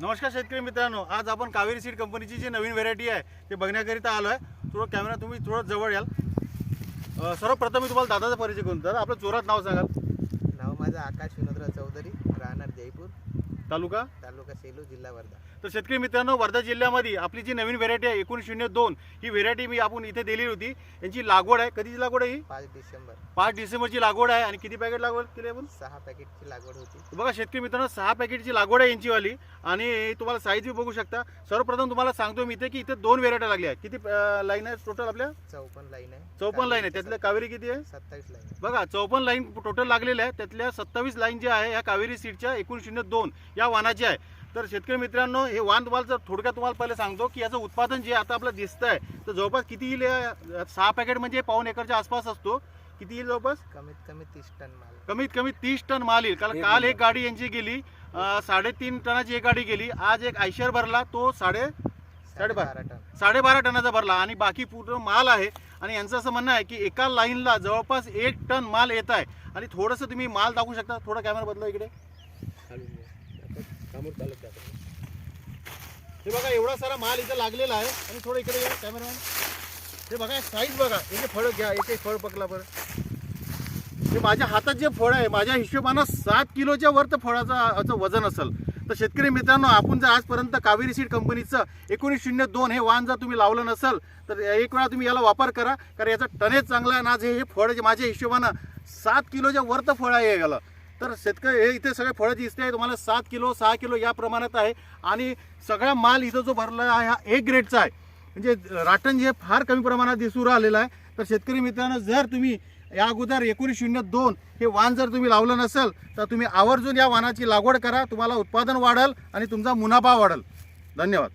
नमस्कार शेतकरी मित्रांनो आज आपण कावेरी सीड कंपनीची जी नवीन व्हेरायटी आहे ते बघण्याकरिता आलो आहे थोडं कॅमेरा तुम्ही थोडं जवळ याल. सर्वप्रथम मी तुम्हाला दादाचा परिचय करून दादा आपलं जोरात नाव सांगाल. नाव माझं आकाश विनोदराव चौधरी राहणार जयपूर. तालुका? तालुका सेलू जिल्हा वर्धा. तर शेतकरी मित्रांनो वर्धा जिल्ह्यामध्ये आपली जी नवीन व्हेरायटी आहे एकोणीस शून्य दोन ही व्हेरायटी मी आपण इथे दिली होती. यांची लागवड आहे. कधीची लागवड आहे ही? पाच डिसेंबर. पाच डिसेंबरची लागवड आहे. आणि किती पॅकेट लागवड केली आपण? सहा पॅकेटची लागवड होती. बघा शेतकरी मित्रांनो सहा पॅकेटची लागवड आहे यांचीवाली. आणि तुम्हाला साईज बी बघू शकता. सर्वप्रथम तुम्हाला सांगतो मी इथे की इथे दोन व्हेरायटी लागल्या आहेत. किती लाईन आहे टोटल आपल्या? चौपन्न लाईन आहे. चौपन्न लाईन आहे. त्यातल्या कावेरी किती आहे? सत्तावीस लाईन आहे. बघा चौपन्न लाईन टोटल लागलेल्या आहे त्यातल्या सत्तावीस लाईन जे आहे ह्या कावेरी सीटच्या एकूण शून्य दोन. या वाहनाची आहे. तर शेतकरी मित्रांनो हे वाहन तुम्हाला जर थोडक्यात तुम्हाला पहिले सांगतो की याचं उत्पादन जे आता आपलं दिसतं आहे तर जवळपास किती येईल सहा पॅकेट म्हणजे पाऊन एकरच्या आसपास असतो. किती येईल जवळपास? कमीत कमी तीस टन माल. कमीत कमी तीस टन माल येईल. कारण काल एक गाडी यांची गेली साडेतीन टनाची एक गाडी गेली. आज एक आयशर भरला तो साडे साडेबारा टन. साडेबारा टनाचा भरला. आणि बाकी पूर्ण माल आहे. आणि यांचं असं म्हणणं आहे की एका लाईनला जवळपास एक टन माल येत आहे. आणि थोडंसं तुम्ही माल दाखवू शकता. थोडा कॅमेरा बदला इकडे. हे बघा एवढा सारा माल इथं लागलेला आहे. आणि थोडं इकडे या कॅमेरामॅन हे बघा साईज बघा. एक फळं फळ घ्या एक फळ पकला बरं. हे माझ्या हातात जे फळ आहे माझ्या हिशोबानं सात किलोच्या वर तर फळाचं वजन असेल. तर शेतकरी मित्रांनो आपण जर आजपर्यंत कावेरी सीड कंपनीचं एकोणीस शून्य दोन हे वाहन जर तुम्ही लावलं नसेल तर एक वेळा तुम्ही याला वापर करा. कारण याचा टनेज चांगला आहे ना जे हे हे फळ जे माझ्या हिशोबानं सात किलोच्या वर तर फळ आहे याला. तर शेतकरी हे इथे सगळे फळं दिसते आहे तुम्हाला सात किलो सहा किलो या प्रमाणात आहे. आणि सगळा माल इथं जो भरला आहे हा एक ग्रेडचा आहे. म्हणजे राटण जे फार कमी प्रमाणात दिसू राहिलेलं आहे. तर शेतकरी मित्रांनो जर तुम्ही या अगोदर एकोणीस शून्य दोन हे वाण जर तुम्ही लावलं नसेल तर तुम्ही आवर्जून या वाणाची लागवड करा. तुम्हाला उत्पादन वाढेल आणि तुमचा मुनाफा वाढेल. धन्यवाद.